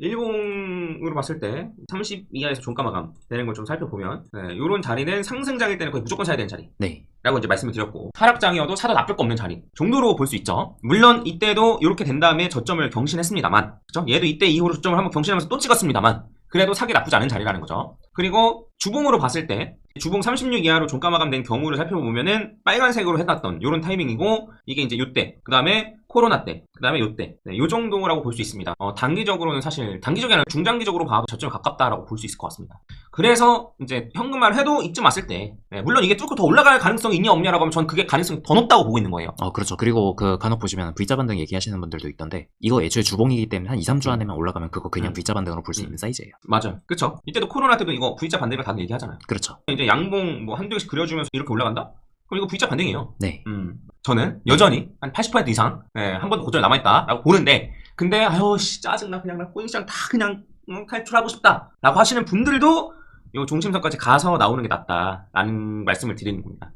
일봉으로 봤을 때 30 이하에서 종가 마감 되는 걸 좀 살펴보면 네, 이런 자리는 상승장일 때는 거의 무조건 사야 되는 자리. 네. 라고 이제 말씀을 드렸고 하락장이어도 사도 나쁠 거 없는 자리 정도로 볼 수 있죠 물론 이때도 이렇게 된 다음에 저점을 경신했습니다만 그죠? 얘도 이때 이후로 저점을 한번 경신하면서 또 찍었습니다만 그래도 사기 나쁘지 않은 자리라는 거죠 그리고 주봉으로 봤을 때 주봉 36 이하로 종가 마감된 경우를 살펴보면은 빨간색으로 해놨던 이런 타이밍이고 이게 이제 요때 그 다음에 코로나 때, 그 다음에 요때, 네, 요 정도라고 볼 수 있습니다. 어, 단기적으로는 사실, 단기적이 아니라 중장기적으로 봐도 저점에 가깝다라고 볼 수 있을 것 같습니다. 그래서, 이제, 현금화를 해도 이쯤 왔을 때, 네, 물론 이게 뚫고 더 올라갈 가능성이 있냐 없냐라고 하면 전 그게 가능성이 더 높다고 보고 있는 거예요. 어, 그렇죠. 그리고 그 간혹 보시면 V자 반등 얘기하시는 분들도 있던데 이거 애초에 주봉이기 때문에 한 2, 3주 안에만 올라가면 그거 그냥 음. V자 반등으로 볼수 음. 있는 사이즈예요. 맞아요. 그쵸. 이때도 코로나 때도 이거 V자 반대로 다들 얘기하잖아요. 그렇죠. 이제 양봉 뭐 한두 개씩 그려주면서 이렇게 올라간다? 그럼 이거 V자 반등이에요. 네. 음, 저는 여전히 한 80% 이상 예, 한 번도 고점이 남아있다라고 보는데 근데 아유 씨 짜증나 그냥 나 코인시장 다 그냥 음, 탈출하고 싶다라고 하시는 분들도 이 중심선까지 가서 나오는 게 낫다라는 말씀을 드리는 겁니다.